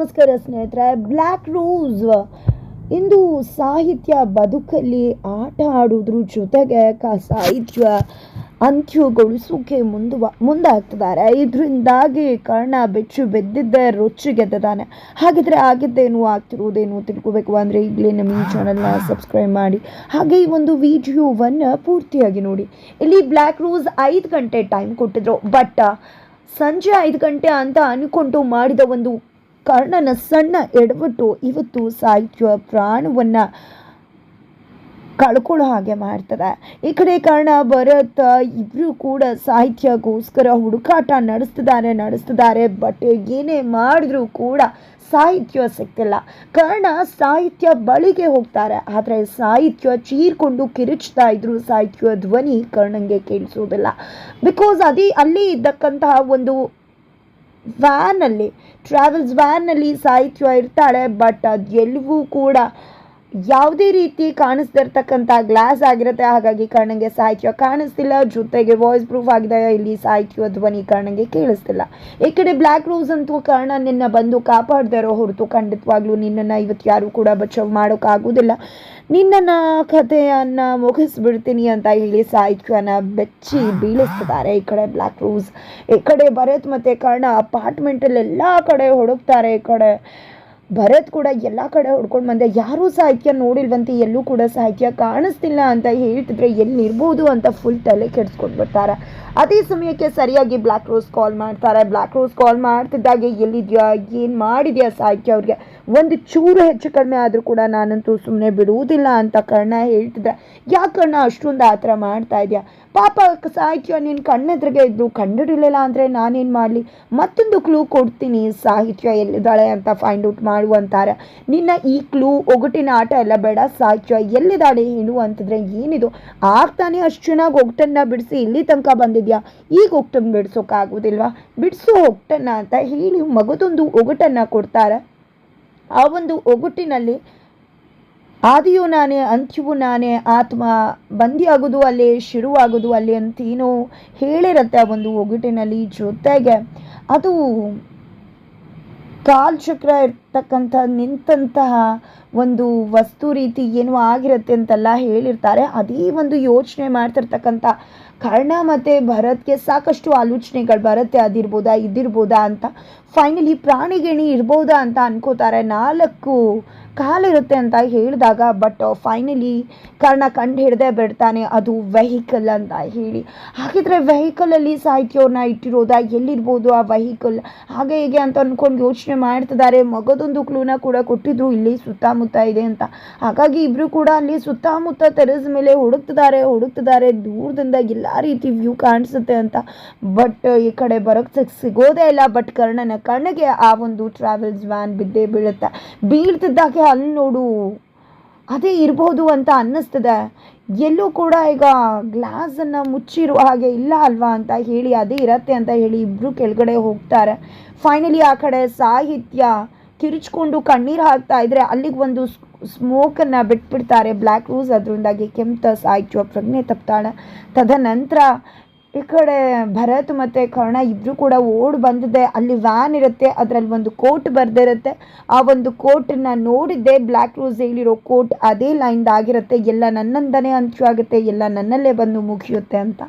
ನಮಸ್ಕಾರ ಸ್ನೇಹಿತರೆ black rose ಇಂದು ಸಾಹಿತ್ಯ ಬದುಕಲ್ಲಿ ಆಟ ಆಡೋದ್ರ ಜೊತೆಗೆ ಕ ಸಾಹಿತ್ಯ ಅಂತ್ಯಗೊಳಿಸೋಕೆ ಮುಂದುವ, ಮುಂದಾಗ್ತಿದ್ದಾರೆ. ಇದರಿಂದಾಗಿ ಕರ್ಣ ಬೆಚ್ಚು ಬೆದ್ದಿದ್ದೆ ರೊಚ್ಚಿಗೆದ್ದಾನೆ ಹಾಗಿದ್ರೆ ಆಗಿದ್ದೇನು ಆಗ್ತಿರೋದೇನು ತಿಳ್ಕೊಬೇಕು ಅಂದರೆ ಈಗಲೇ ನಮ್ಮ ಈ ಚಾನಲ್ನ ಸಬ್ಸ್ಕ್ರೈಬ್ ಮಾಡಿ. ಹಾಗೆ ಈ ಒಂದು ವಿಡಿಯೋವನ್ನು ಪೂರ್ತಿಯಾಗಿ ನೋಡಿ. ಇಲ್ಲಿ ಬ್ಲ್ಯಾಕ್ ರೋಸ್ ಐದು ಗಂಟೆ ಟೈಮ್ ಕೊಟ್ಟಿದ್ರು ಬಟ್ ಸಂಜೆ ಐದು ಗಂಟೆ ಅಂತ ಅನ್ಕೊಂಡು ಮಾಡಿದ ಒಂದು ಕರ್ಣನ ಸಣ್ಣ ಎಡವಟ್ಟು ಇವತ್ತು ಸಾಹಿತ್ಯ ಪ್ರಾಣವನ್ನು ಕಳ್ಕೊಳ್ಳೋ ಹಾಗೆ ಮಾಡ್ತದೆ. ಈ ಕಡೆ ಕರ್ಣ, ಭರತ್ ಇಬ್ಬರು ಕೂಡ ಸಾಹಿತ್ಯಕ್ಕೋಸ್ಕರ ಹುಡುಕಾಟ ನಡೆಸ್ತಿದ್ದಾರೆ ನಡೆಸ್ತಿದ್ದಾರೆ. ಬಟ್ ಏನೇ ಮಾಡಿದ್ರೂ ಕೂಡ ಸಾಹಿತ್ಯ ಸಿಗ್ತಿಲ್ಲ. ಕರ್ಣ ಸಾಹಿತ್ಯ ಬಳಿಗೆ ಹೋಗ್ತಾರೆ. ಆದರೆ ಸಾಹಿತ್ಯ ಚೀರ್ಕೊಂಡು ಕಿರಿಚ್ತಾ ಇದ್ರು ಸಾಹಿತ್ಯ ಧ್ವನಿ ಕರ್ಣಂಗೆ ಕೇಳಿಸೋದಿಲ್ಲ. ಬಿಕಾಸ್ ಅದೇ, ಅಲ್ಲಿ ಇದ್ದಕ್ಕಂತಹ ಒಂದು ವ್ಯಾನಲ್ಲಿ ಟ್ರಾವೆಲ್ಸ್ ವ್ಯಾನಲ್ಲಿ ಸಾಹಿತ್ಯ ಇರ್ತಾಳೆ ಬಟ್ ಅದು ಎಲ್ಲವೂ ಕೂಡ ಯಾವುದೇ ರೀತಿ ಕಾಣಿಸ್ದಿರ್ತಕ್ಕಂಥ ಗ್ಲಾಸ್ ಆಗಿರುತ್ತೆ, ಹಾಗಾಗಿ ಕರ್ಣಂಗೆ ಸಾಹಿತ್ಯ ಕಾಣಿಸ್ತಿಲ್ಲ. ಜೊತೆಗೆ ವಾಯ್ಸ್ ಪ್ರೂಫ್ ಆಗಿದೆ, ಇಲ್ಲಿ ಸಾಹಿತ್ಯ ಧ್ವನಿ ಕರ್ಣಂಗೆ ಕೇಳಿಸ್ತಿಲ್ಲ. ಈ ಕಡೆ ಬ್ಲ್ಯಾಕ್ ರೋಸ್ ಅಂತೂ ಕರ್ಣ ನಿನ್ನ ಬಂದು ಕಾಪಾಡ್ದಾರೋ ಹೊರತು ಖಂಡಿತವಾಗ್ಲೂ ನಿನ್ನನ್ನು ಇವತ್ತು ಯಾರು ಕೂಡ ಬಚಾವ್ ಮಾಡೋಕ್ಕಾಗೋದಿಲ್ಲ. ನಿನ್ನನ್ನು ಕಥೆಯನ್ನು ಮುಗಿಸ್ಬಿಡ್ತೀನಿ ಅಂತ ಹೇಳಿ ಸಾಹಿತ್ಯನ ಬೆಚ್ಚಿ ಬೀಳಿಸ್ತಿದ್ದಾರೆ ಈ ಕಡೆ ಬ್ಲ್ಯಾಕ್ ರೋಸ್ ಈ ಕಡೆ ಭರತ್ ಮತ್ತು ಕರ್ಣ ಅಪಾರ್ಟ್ಮೆಂಟಲ್ಲಿ ಎಲ್ಲ ಕಡೆ ಹುಡುಕ್ತಾರೆ ಈ ಕಡೆ. ಭರತ್ ಕೂಡ ಎಲ್ಲ ಕಡೆ ಹೊಡ್ಕೊಂಡು ಬಂದೆ. ಯಾರೂ ಸಾಹಿತ್ಯ ನೋಡಿಲ್ವಂತೆ, ಎಲ್ಲೂ ಕೂಡ ಸಾಹಿತ್ಯ ಕಾಣಿಸ್ತಿಲ್ಲ ಅಂತ ಹೇಳ್ತಿದ್ರೆ ಎಲ್ಲಿರ್ಬೋದು ಅಂತ ಫುಲ್ ತಲೆ ಕೆಡಿಸ್ಕೊಂಡ್ಬಿಡ್ತಾರೆ ಅದೇ ಸಮಯಕ್ಕೆ ಸರಿಯಾಗಿ ಬ್ಲ್ಯಾಕ್ ರೋಸ್ ಕಾಲ್ ಮಾಡ್ತಾರೆ. ಬ್ಲ್ಯಾಕ್ ರೋಸ್ ಕಾಲ್ ಮಾಡ್ತಿದ್ದಾಗೆ ಎಲ್ಲಿದೆಯಾ, ಏನು ಮಾಡಿದೆಯಾ ಸಾಹಿತ್ಯ ಅವ್ರಿಗೆ? ಒಂದು ಚೂರು ಹೆಚ್ಚು ಕಡಿಮೆ ಆದರೂ ಕೂಡ ನಾನಂತೂ ಸುಮ್ಮನೆ ಬಿಡುವುದಿಲ್ಲ ಅಂತ ಕರ್ಣ ಹೇಳ್ತಿದ್ರೆ ಯಾಕೆ ಕರ್ಣ ಅಷ್ಟೊಂದು ಆ ಥರ ಮಾಡ್ತಾ ಇದೆಯಾ? ಪಾಪ ಸಾಹಿತ್ಯ ನಿನ್ನ ಕಣ್ಣೆದ್ರಿಗೆ ಇದ್ದು ಕಂಡುಹಿಡಿಲಿಲ್ಲ ಅಂದರೆ ನಾನೇನು ಮಾಡಲಿ? ಮತ್ತೊಂದು ಕ್ಲೂ ಕೊಡ್ತೀನಿ. ಸಾಹಿತ್ಯ ಎಲ್ಲಿದ್ದಾಳೆ ಅಂತ ಫೈಂಡ್ ಔಟ್ ಮಾಡು ಅಂತಾರೆ. ನಿನ್ನ ಈ ಕ್ಲೂ ಒಗಟಿನ ಆಟ ಎಲ್ಲ ಬೇಡ. ಸಾಹಿತ್ಯ ಎಲ್ಲಿದ್ದಾಳೆ ಹೇಳು ಅಂತಂದರೆ ಏನಿದು? ಆಗ್ತಾನೆ ಅಷ್ಟು ಚೆನ್ನಾಗಿ ಒಗಟನ್ನ ಬಿಡಿಸಿ ಇಲ್ಲಿ ತನಕ ಬಂದಿದ್ಯಾ? ಈಗ ಒಗಟನ್ನು ಬಿಡಿಸೋಕ್ಕಾಗೋದಿಲ್ವಾ ಬಿಡಿಸು ಒಗಟನ್ನ ಅಂತ ಹೇಳಿ ಮಗದೊಂದು ಒಗಟನ್ನು ಕೊಡ್ತಾರೆ. ಆ ಒಂದು ಒಗಟಿನಲ್ಲಿ ಆದಿಯು ನಾನೇ, ಅಂತ್ಯವು ನಾನೇ, ಆತ್ಮ ಬಂದಿಯಾಗೋದು ಅಲ್ಲಿ, ಶುರುವಾಗೋದು ಅಲ್ಲಿ ಅಂತೇನೋ ಹೇಳಿರತ್ತೆ ಆ ಒಂದು ಒಗಟಿನಲ್ಲಿ ಜೊತೆಗೆ. ಅದು ಕಾಲ್ಚಕ್ರ ಇರ್ತಕ್ಕಂಥ ನಿಂತಹ ಒಂದು ವಸ್ತು ರೀತಿ ಏನೋ ಆಗಿರುತ್ತೆ ಅಂತೆಲ್ಲ ಹೇಳಿರ್ತಾರೆ. ಅದೇ ಒಂದು ಯೋಚನೆ ಮಾಡ್ತಿರ್ತಕ್ಕಂಥ ಕರ್ಣ ಮತ್ತು ಭರತ್ಗೆ ಸಾಕಷ್ಟು ಆಲೋಚನೆಗಳು ಬರುತ್ತೆ. ಅದಿರ್ಬೋದಾ, ಇದಿರ್ಬೋದಾ ಅಂತ. ಫೈನಲಿ ಪ್ರಾಣಿಗಿಣಿ ಇರ್ಬೋದಾ ಅಂತ ಅನ್ಕೋತಾರೆ. ನಾಲ್ಕು ಕಾಲಿರುತ್ತೆ ಅಂತ ಹೇಳಿದಾಗ ಬಟ್ ಫೈನಲಿ ಕರ್ಣ ಕಂಡು ಹಿಡ್ದೆ ಬಿಡ್ತಾನೆ, ಅದು ವೆಹಿಕಲ್ ಅಂತ ಹೇಳಿ. ಹಾಗಿದ್ರೆ ವೆಹಿಕಲಲ್ಲಿ ಸಾಹಿತ್ಯವ್ರನ್ನ ಇಟ್ಟಿರೋದಾ? ಎಲ್ಲಿರ್ಬೋದು ಆ ವೆಹಿಕಲ್ ಹಾಗೆ ಹೀಗೆ ಅಂತ ಅಂದ್ಕೊಂಡು ಯೋಚನೆ ಮಾಡ್ತಿದ್ದಾರೆ. ಮಗದೊಂದು ಕ್ಲೂನ ಕೂಡ ಕೊಟ್ಟಿದ್ರು, ಇಲ್ಲಿ ಸುತ್ತಮುತ್ತ ಇದೆ ಅಂತ. ಹಾಗಾಗಿ ಇಬ್ಬರು ಕೂಡ ಅಲ್ಲಿ ಸುತ್ತಮುತ್ತ ತೆರೆಸ್ ಮೇಲೆ ಹುಡುಕ್ತಿದ್ದಾರೆ ಹುಡುಕ್ತಿದ್ದಾರೆ. ದೂರದಿಂದ ಎಲ್ಲ ರೀತಿ ವ್ಯೂ ಕಾಣಿಸುತ್ತೆ ಅಂತ. ಬಟ್ ಈ ಕಡೆ ಬರೋಕ್ಕೆ ಸಿಗೋದೇ ಇಲ್ಲ. ಬಟ್ ಕರ್ಣನ ಕಣ್ಣಿಗೆ ಆ ಒಂದು ಟ್ರಾವೆಲ್ಸ್ ವ್ಯಾನ್ ಬಿದ್ದೇ ಬೀಳುತ್ತೆ. ಬೀಳ್ತಿದ್ದಾಗೆ ಅಲ್ಲಿ ನೋಡು ಅದೇ ಇರ್ಬೋದು ಅಂತ ಅನ್ನಿಸ್ತದೆ. ಎಲ್ಲೂ ಕೂಡ ಈಗ ಗ್ಲಾಸನ್ನು ಮುಚ್ಚಿರುವ ಹಾಗೆ ಇಲ್ಲ ಅಲ್ವಾ ಅಂತ ಹೇಳಿ, ಅದೇ ಇರತ್ತೆ ಅಂತ ಹೇಳಿ ಇಬ್ಬರು ಕೆಳಗಡೆ ಹೋಗ್ತಾರೆ. ಫೈನಲಿ ಆ ಕಡೆ ಸಾಹಿತ್ಯ ಕಿರಿಚ್ಕೊಂಡು ಕಣ್ಣೀರು ಹಾಕ್ತಾ ಇದ್ರೆ ಅಲ್ಲಿಗೆ ಒಂದು ಸ್ಮೋಕನ್ನು ಬಿಟ್ಬಿಡ್ತಾರೆ. ಬ್ಲ್ಯಾಕ್ ರೂಸ್ ಅದರಿಂದಾಗಿ ಕೆಂಪ ಸಾಹಿತ್ಯ ಪ್ರಜ್ಞೆ ತಪ್ತಾಳೆ. ತದನಂತರ ಈ ಕಡೆ ಭರತ್ ಮತ್ತು ಕರ್ಣ ಇಬ್ಬರು ಕೂಡ ಓಡಿ ಬಂದಿದೆ. ಅಲ್ಲಿ ವ್ಯಾನ್ ಇರುತ್ತೆ. ಅದರಲ್ಲಿ ಒಂದು ಕೋಟ್ ಬರೆದಿರುತ್ತೆ. ಆ ಒಂದು ಕೋಟನ್ನು ನೋಡಿದ್ದೆ. ಬ್ಲ್ಯಾಕ್ ರೋಸ್ ಹೇಳಿರೋ ಕೋಟ್ ಅದೇ ಲೈನ್ದಾಗಿರುತ್ತೆ ಎಲ್ಲ ನನ್ನಂದನೇ ಅಂಚು ಆಗುತ್ತೆ. ಎಲ್ಲ ನನ್ನಲ್ಲೇ ಬಂದು ಮುಗಿಯುತ್ತೆ ಅಂತ.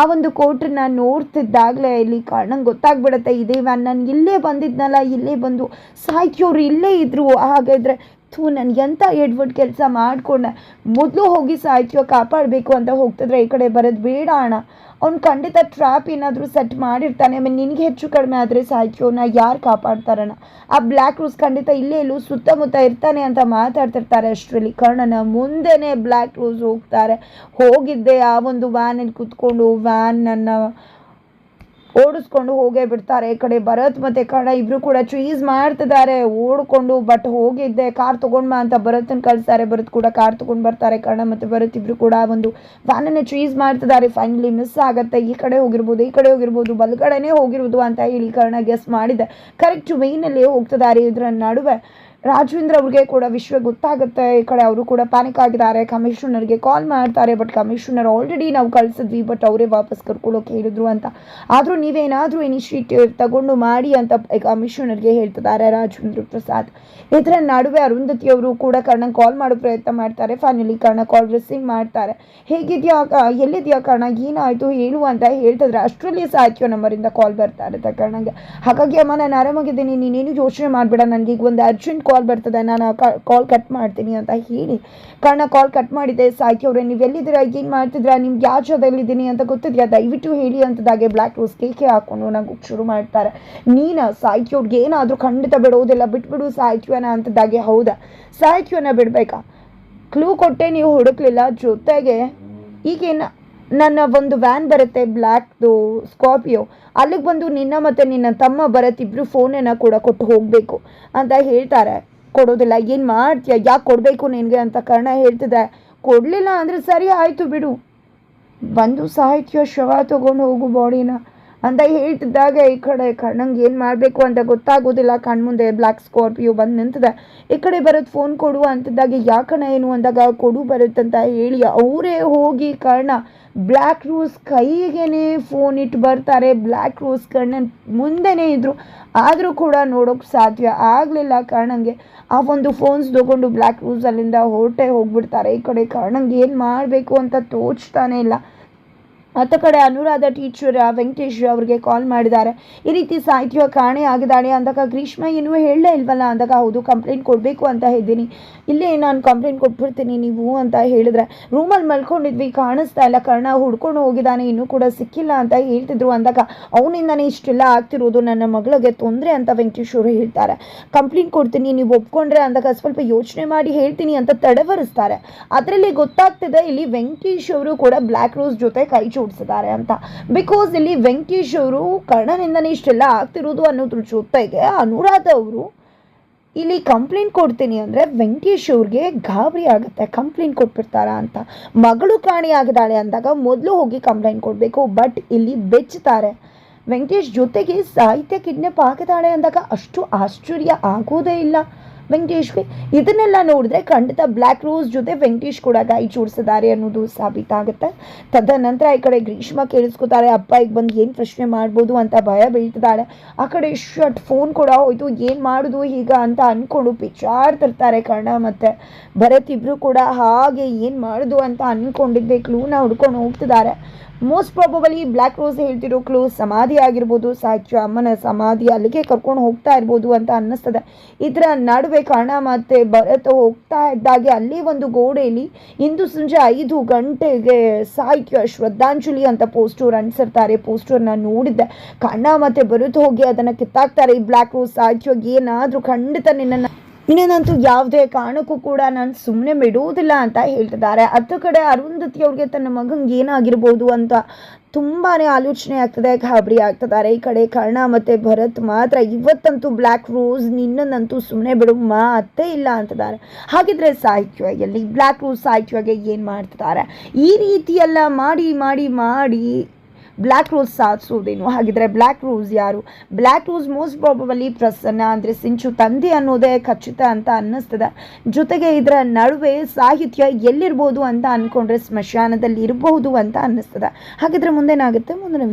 ಆ ಒಂದು ಕೋಟನ್ನು ನೋಡ್ತಿದ್ದಾಗಲೇ ಇಲ್ಲಿ ಕರ್ಣಂಗೆ ಗೊತ್ತಾಗ್ಬಿಡುತ್ತೆ. ಇದೇ ವ್ಯಾನ್ ನಾನು ಇಲ್ಲೇ ಬಂದಿದ್ನಲ್ಲ. ಇಲ್ಲೇ ಬಂದು ಸಾಹಿತ್ಯವ್ರು ಇಲ್ಲೇ ಇದ್ದರು ಹಾಗಾದರೆ ಥೂ, ನನಗೆ ಎಂಥ ಎಡ್ವರ್ಡ್ ಕೆಲಸ ಮಾಡಿಕೊಂಡೆ. ಮೊದಲು ಹೋಗಿ ಸಾಹಿತ್ಯ ಕಾಪಾಡಬೇಕು ಅಂತ ಹೋಗ್ತಿದ್ರೆ ಈ ಕಡೆ ಬರೋದು ಬೇಡ ಅಣ್ಣ. ಅವ್ನು ಖಂಡಿತ ಟ್ರ್ಯಾಪ್ ಏನಾದರೂ ಸೆಟ್ ಮಾಡಿರ್ತಾನೆ. ಆಮೇಲೆ ನಿನಗೆ ಹೆಚ್ಚು ಕಡಿಮೆ ಆದರೆ ಸಾಹಿತ್ಯವನ್ನ ಯಾರು ಕಾಪಾಡ್ತಾರಣ್ಣ? ಆ ಬ್ಲ್ಯಾಕ್ ರೂಸ್ ಖಂಡಿತ ಇಲ್ಲೇ ಇಲ್ಲೂ, ಸುತ್ತಮುತ್ತ ಇರ್ತಾನೆ ಅಂತ ಮಾತಾಡ್ತಿರ್ತಾರೆ ಅಷ್ಟರಲ್ಲಿ. ಕರ್ಣನ ಮುಂದೆನೇ ಬ್ಲ್ಯಾಕ್ ರೂಸ್ ಹೋಗ್ತಾರೆ. ಹೋಗಿದ್ದೆ ಆ ಒಂದು ವ್ಯಾನಲ್ಲಿ ಕೂತ್ಕೊಂಡು ವ್ಯಾನನ್ನು ಓಡಿಸ್ಕೊಂಡು ಹೋಗೇ ಬಿಡ್ತಾರೆ. ಈ ಕಡೆ ಭರತ್ ಮತ್ತು ಕರ್ಣ ಇಬ್ಬರು ಕೂಡ ಚೂಸ್ ಮಾಡ್ತಿದ್ದಾರೆ. ಓಡ್ಕೊಂಡು ಬಟ್ ಹೋಗಿದ್ದೆ. ಕಾರ್ ತೊಗೊಂಡ್ಮ ಅಂತ ಭರತನ ಕಳಿಸ್ತಾರೆ. ಭರತ್ ಕೂಡ ಕಾರ್ ತೊಗೊಂಡು ಬರ್ತಾರೆ. ಕರ್ಣ ಮತ್ತು ಭರತ್ ಇಬ್ಬರು ಕೂಡ ಒಂದು ವ್ಯಾನನ್ನು ಚೀಸ್ ಮಾಡ್ತಿದ್ದಾರೆ. ಫೈನಲಿ ಮಿಸ್ ಆಗುತ್ತೆ. ಈ ಕಡೆ ಹೋಗಿರ್ಬೋದು, ಈ ಕಡೆ ಹೋಗಿರ್ಬೋದು, ಬಲ್ಗಡೆನೇ ಹೋಗಿರ್ಬೋದು ಅಂತ ಹೇಳಿ ಕರ್ಣ ಗೆಸ್ ಮಾಡಿದೆ. ಕರೆಕ್ಟ್ ವೇನಲ್ಲಿ ಹೋಗ್ತಿದ್ದಾರೆ. ಇದರ ನಡುವೆ ರಾಘವೇಂದ್ರ ಅವ್ರಿಗೆ ಕೂಡ ವಿಶ್ವ ಗೊತ್ತಾಗುತ್ತೆ. ಈ ಕಡೆ ಅವರು ಕೂಡ ಪ್ಯಾನಿಕ್ ಆಗಿದ್ದಾರೆ. ಕಮಿಷನರ್ಗೆ ಕಾಲ್ ಮಾಡ್ತಾರೆ ಬಟ್ ಕಮಿಷನರ್ ಆಲ್ರೆಡಿ ನಾವು ಕಳಿಸಿದ್ವಿ ಬಟ್ ಅವರೇ ವಾಪಸ್ ಕರ್ಕೊಳ್ಳೋಕೆ ಹೇಳಿದ್ರು ಅಂತ. ಆದರೂ ನೀವೇನಾದರೂ ಇನಿಷಿಯೇಟಿವ್ ತಗೊಂಡು ಮಾಡಿ ಅಂತ ಕಮಿಷನರ್ಗೆ ಹೇಳ್ತಿದ್ದಾರೆ ರಾಜವೇಂದ್ರ ಪ್ರಸಾದ್. ಇದರ ನಡುವೆ ಅರುಂಧತಿ ಅವರು ಕೂಡ ಕರ್ಣ ಕಾಲ್ ಮಾಡೋ ಪ್ರಯತ್ನ ಮಾಡ್ತಾರೆ. ಫೈನಲಿ ಕರ್ಣ ಕಾಲ್ ರಿಸೀವ್ ಮಾಡ್ತಾರೆ. ಹೇಗಿದೆಯಾ ಎಲ್ಲಿದೆಯಾ ಕರ್ಣ? ಏನಾಯಿತು? ಹೇಳು ಅಂತ ಹೇಳ್ತಿದ್ರೆ ಅಷ್ಟರಲ್ಲಿ ಸಾಹಿತ್ಯ ನಂಬರಿಂದ ಕಾಲ್ ಬರ್ತಾ ಇರುತ್ತೆ ಕರ್ಣಗೆ. ಹಾಗಾಗಿ ಅಮ್ಮ ನಾನು ಆರಾಮಾಗಿದ್ದೀನಿ ನೀನೇನು ಯೋಚನೆ ಮಾಡಬೇಡ ನನಗೆ ಒಂದು ಅರ್ಜೆಂಟ್ ಕಾಲ್ ಬರ್ತದೆ, ನಾನು ಕಾಲ್ ಕಟ್ ಮಾಡ್ತೀನಿ ಅಂತ ಹೇಳಿ ಕಾರಣ ಕಾಲ್ ಕಟ್ ಮಾಡಿದೆ, ಸಾಕಿ ಅವರೇ, ನೀವು ಎಲ್ಲಿದ್ದೀರಾ, ಏನು ಮಾಡ್ತಿದ್ದೀರಾ ನಿಮ್ಗೆ ಯಾವ ಜಾಗದಲ್ಲಿದ್ದೀನಿ ಅಂತ ಗೊತ್ತಿದ್ಯಾ? ದಯವಿಟ್ಟು ಹೇಳಿ ಅಂತದಾಗೆ ಬ್ಲ್ಯಾಕ್ ರೋಸ್ ಕೇಕೆ ಹಾಕೊಂಡು ನಂಗೆ ಶುರು ಮಾಡ್ತಾರೆ. ನೀನ ಸಾಹಿತ್ಯ ಅವ್ರಿಗೆ ಏನಾದರೂ ಖಂಡಿತ ಬಿಡೋದಿಲ್ಲ, ಬಿಟ್ಬಿಡು ಸಾಹಿತ್ಯನ ಅಂತದಾಗೆ, ಹೌದಾ? ಸಾಹಿತ್ಯನ ಬಿಡಬೇಕಾ? ಕ್ಲೂ ಕೊಟ್ಟೆ, ನೀವು ಹುಡುಕ್ಲಿಲ್ಲ, ಜೊತೆಗೆ ಈಗೇನು ನನ್ನ ಒಂದು ವ್ಯಾನ್ ಬರುತ್ತೆ ಬ್ಲ್ಯಾಕ್ದು ಸ್ಕಾರ್ಪಿಯೋ ಅಲ್ಲಿಗೆ ಬಂದು ನಿನ್ನ ಮತ್ತು ನಿನ್ನ ತಮ್ಮ ಭರತ್ ಇಬ್ಬರು ಫೋನನ್ನು ಕೂಡ ಕೊಟ್ಟು ಹೋಗಬೇಕು ಅಂತ ಹೇಳ್ತಾರೆ. ಕೊಡೋದಿಲ್ಲ, ಏನು ಮಾಡ್ತೀಯ? ಯಾಕೆ ಕೊಡಬೇಕು ನಿನಗೆ ಅಂತ ಕರ್ಣ ಹೇಳ್ತಿದೆ. ಕೊಡಲಿಲ್ಲ ಅಂದರೆ ಸರಿ, ಆಯಿತು ಬಿಡು. ಬಂದು ಸಾಹಿತ್ಯ ಶವ ತೊಗೊಂಡು ಹೋಗು ಬಾಡಿನ ಅಂತ ಹೇಳ್ತಿದ್ದಾಗ, ಈ ಕಡೆ ನಂಗೆ ಏನು ಮಾಡಬೇಕು ಅಂತ ಗೊತ್ತಾಗೋದಿಲ್ಲ. ಕಣ್ಮುಂದೆ ಬ್ಲ್ಯಾಕ್ ಸ್ಕಾರ್ಪಿಯೋ ಬಂದು ನಿಂತಿದೆ. ಈ ಕಡೆ ಬರೋದು ಫೋನ್ ಕೊಡು ಅಂತಿದ್ದಾಗ, ಯಾಕಣ ಏನು ಅಂದಾಗ, ಕೊಡು ಬರುತ್ತಂತ ಹೇಳಿ ಅವರೇ ಹೋಗಿ ಕಾರಣ ಬ್ಲ್ಯಾಕ್ ರೋಸ್ ಕೈಗೇನೆ ಫೋನ್ ಇಟ್ಟು ಬರ್ತಾರೆ. ಬ್ಲ್ಯಾಕ್ ರೋಸ್ ಕರ್ಣನ್ ಮುಂದೆನೇ ಇದ್ರು. ಆದರೂ ಕೂಡ ನೋಡೋಕೆ ಸಾಧ್ಯ ಆಗಲಿಲ್ಲ ಕಾರಣಂಗೆ. ಆ ಒಂದು ಫೋನ್ಸ್ ತಗೊಂಡು ಬ್ಲ್ಯಾಕ್ ರೋಸ್ ಅಲ್ಲಿಂದ ಹೊರಟೆ ಹೋಗ್ಬಿಡ್ತಾರೆ. ಈ ಕಡೆ ಕಾರಣಂಗೆ ಏನು ಮಾಡಬೇಕು ಅಂತ ತೋಚ್ತಾನೆ ಇಲ್ಲ. ಅತ್ತ ಕಡೆ ಅನುರಾಧ ಟೀಚರ್ ವೆಂಕಟೇಶ್ ಅವ್ರಿಗೆ ಕಾಲ್ ಮಾಡಿದ್ದಾರೆ. ಈ ರೀತಿ ಸಾಹಿತ್ಯ ಕಾಣೆ ಆಗಿದ್ದಾಳೆ ಅಂದಾಗ ಗ್ರೀಷ್ಮ ಏನೂ ಹೇಳಲೇ ಇಲ್ವಲ್ಲ ಅಂದಾಗ, ಹೌದು ಕಂಪ್ಲೇಂಟ್ ಕೊಡಬೇಕು ಅಂತ ಇದ್ದೀನಿ. ಇಲ್ಲೇ ನಾನು ಕಂಪ್ಲೇಂಟ್ ಕೊಟ್ಬಿಡ್ತೀನಿ ನೀವು ಅಂತ ಹೇಳಿದ್ರೆ ರೂಮಲ್ಲಿ ಮಲ್ಕೊಂಡಿದ್ವಿ, ಕಾಣಿಸ್ತಾ ಇಲ್ಲ. ಕರ್ಣ ಹುಡ್ಕೊಂಡು ಹೋಗಿದ್ದಾನೆ, ಇನ್ನೂ ಕೂಡ ಸಿಕ್ಕಿಲ್ಲ ಅಂತ ಹೇಳ್ತಿದ್ರು ಅಂದಾಗ, ಅವನಿಂದನೇ ಇಷ್ಟೆಲ್ಲ ಆಗ್ತಿರೋದು, ನನ್ನ ಮಗಳಿಗೆ ತೊಂದರೆ ಅಂತ ವೆಂಕಟೇಶ್ ಅವರು ಹೇಳ್ತಾರೆ. ಕಂಪ್ಲೇಂಟ್ ಕೊಡ್ತೀನಿ, ನೀವು ಒಪ್ಕೊಂಡ್ರೆ ಅಂದಾಗ ಸ್ವಲ್ಪ ಯೋಚನೆ ಮಾಡಿ ಹೇಳ್ತೀನಿ ಅಂತ ತಡವರಿಸ್ತಾರೆ. ಅದರಲ್ಲಿ ಗೊತ್ತಾಗ್ತಿದೆ, ಇಲ್ಲಿ ವೆಂಕಟೇಶ್ ಅವರು ಕೂಡ ಬ್ಲ್ಯಾಕ್ ರೋಸ್ ಜೊತೆ ಕೈ ಜೋಡಿಸಿದ್ದಾರೆ ಅಂತ. ಬಿಕಾಸ್ ಇಲ್ಲಿ ವೆಂಕಟೇಶ್ ಅವರು ಕರ್ಣನಿಂದನೇ ಇಷ್ಟೆಲ್ಲ ಆಗ್ತಿರೋದು ಅನ್ನೋದ್ರ ಜೊತೆಗೆ ಅನುರಾಧ ಅವರು, ಇಲ್ಲಿ ಕಂಪ್ಲೇಂಟ್ ಕೊಡ್ತೀನಿ ಅಂದರೆ ವೆಂಕಟೇಶ್ ಅವ್ರಿಗೆ ಗಾಬರಿ ಆಗುತ್ತೆ ಕಂಪ್ಲೇಂಟ್ ಕೊಟ್ಬಿಡ್ತಾರಾ ಅಂತ. ಮಗಳು ಕಾಣಿ ಆಗಿದ್ದಾಳೆ ಅಂದಾಗ ಮೊದಲು ಹೋಗಿ ಕಂಪ್ಲೇಂಟ್ ಕೊಡಬೇಕು ಬಟ್ ಇಲ್ಲಿ ಬೆಚ್ಚುತ್ತಾರೆ. ವೆಂಕಟೇಶ್ ಜೊತೆಗೆ ಸಾಹಿತ್ಯ ಕಿಡ್ನಾಪ್ ಆಗಿದ್ದಾಳೆ ಅಂದಾಗ ಅಷ್ಟು ಆಶ್ಚರ್ಯ ಆಗೋದೇ ಇಲ್ಲ. ವೆಂಕಟೇಶ್ಗೆ ಇದನ್ನೆಲ್ಲ ನೋಡಿದ್ರೆ ಖಂಡಿತ ಬ್ಲ್ಯಾಕ್ ರೋಸ್ ಜೊತೆ ವೆಂಕಟೇಶ್ ಕೂಡ ಕೈ ಜೋಡಿಸಿದ್ದಾರೆ ಅನ್ನೋದು ಸಾಬೀತಾಗುತ್ತೆ ತದನಂತರ ಈ ಕಡೆ ಗ್ರೀಷ್ಮ ಕೇಳಿಸ್ಕೊತಾರೆ ಅಪ್ಪ ಈಗ ಬಂದು ಏನು ಪ್ರಶ್ನೆ ಮಾಡ್ಬೋದು ಅಂತ ಭಯ ಬೀಳ್ತಿದ್ದಾಳೆ. ಆ ಕಡೆ ಶರ್ಟ್ ಫೋನ್ ಕೂಡ ಹೋಯ್ತು, ಏನು ಮಾಡೋದು ಈಗ ಅಂತ ಅಂದ್ಕೊಂಡು ಪಿಚಾಡ್ತಿರ್ತಾರೆ ಕರ್ಣ ಮತ್ತು. ಭರತ್ ಕೂಡ ಹಾಗೆ ಏನು ಮಾಡೋದು ಅಂತ ಅಂದ್ಕೊಂಡಿದ್ದೆ ಕ್ಲೂನ ಹುಡ್ಕೊಂಡು ಹೋಗ್ತಿದ್ದಾರೆ. ಮೋಸ್ಟ್ ಪ್ರಾಬಬಲಿ ಬ್ಲ್ಯಾಕ್ ರೋಸ್ ಹೇಳ್ತಿರೋ ಕ್ಲೋಸ್ ಸಮಾಧಿ ಆಗಿರ್ಬೋದು. ಸಾಹಿತ್ಯ ಅಮ್ಮನ ಸಮಾಧಿ ಅಲ್ಲಿಗೆ ಕರ್ಕೊಂಡು ಹೋಗ್ತಾ ಇರ್ಬೋದು ಅಂತ ಅನ್ನಿಸ್ತದೆ. ಇದರ ನಡುವೆ ಕರ್ಣ ಮತ್ತು ಭರತ್ ಹೋಗ್ತಾ ಇದ್ದಾಗೆ ಅಲ್ಲಿ ಒಂದು ಗೋಡೆಯಲ್ಲಿ ಇಂದು ಸಂಜೆ ಐದು ಗಂಟೆಗೆ ಸಾಹಿತ್ಯ ಶ್ರದ್ಧಾಂಜಲಿ ಅಂತ ಪೋಸ್ಟರ್ ಅಂಟಿಸಿರ್ತಾರೆ ಪೋಸ್ಟರ್ನ ನೋಡಿದ್ದೆ. ಕಣ್ಣ ಮತ್ತೆ ಬರುತ್ತ ಹೋಗಿ ಅದನ್ನು ಕಿತ್ತಾಕ್ತಾರೆ. ಈ ಬ್ಲ್ಯಾಕ್ ರೋಸ್ ಸಾಹಿತ್ಯ ಏನಾದರೂ ಖಂಡಿತ ನಿನ್ನನ್ನು ಇನ್ನೇನಂತೂ ಯಾವುದೇ ಕಾರಣಕ್ಕೂ ಕೂಡ ನಾನು ಸುಮ್ಮನೆ ಬಿಡುವುದಿಲ್ಲ ಅಂತ ಹೇಳ್ತಿದ್ದಾರೆ. ಹತ್ತು ಕಡೆ ಅರುಂಧತಿ ಅವ್ರಿಗೆ ತನ್ನ ಮಗಂಗೆ ಏನಾಗಿರ್ಬೋದು ಅಂತ ತುಂಬಾ ಆಲೋಚನೆ ಆಗ್ತದೆ, ಗಾಬರಿ ಆಗ್ತಿದ್ದಾರೆ. ಈ ಕಡೆ ಕರ್ಣ ಮತ್ತು ಭರತ್ ಮಾತ್ರ ಇವತ್ತಂತೂ ಬ್ಲ್ಯಾಕ್ ರೋಸ್ ನಿನ್ನನ್ನಂತೂ ಸುಮ್ಮನೆ ಬಿಡು, ಮಾತೇ ಇಲ್ಲ ಅಂತಿದ್ದಾರೆ. ಹಾಗಿದ್ರೆ ಸಾಹಿತ್ಯವಾಗಿ ಬ್ಲ್ಯಾಕ್ ರೋಸ್ ಸಾಹಿತ್ಯವಾಗಿ ಏನು ಮಾಡ್ತಿದ್ದಾರೆ? ಈ ರೀತಿಯೆಲ್ಲ ಮಾಡಿ ಮಾಡಿ ಮಾಡಿ ಬ್ಲ್ಯಾಕ್ ರೋಸ್ ಸಾಧಿಸೋದೇನು ಹಾಗಿದ್ರೆ ಬ್ಲ್ಯಾಕ್ ರೋಸ್ ಯಾರು? Black rose most probably Prasanna, ಅಂದರೆ ಸಿಂಚು ತಂದೆ ಅನ್ನೋದೇ ಖಚಿತ ಅಂತ ಅನ್ನಿಸ್ತದೆ. ಜೊತೆಗೆ ಇದರ ನಡುವೆ ಸಾಹಿತ್ಯ ಎಲ್ಲಿರ್ಬೋದು ಅಂತ ಅಂದ್ಕೊಂಡ್ರೆ ಸ್ಮಶಾನದಲ್ಲಿ ಇರಬಹುದು ಅಂತ ಅನ್ನಿಸ್ತದೆ. ಹಾಗಿದ್ರೆ ಮುಂದೇನಾಗುತ್ತೆ? ಮುಂದಿನ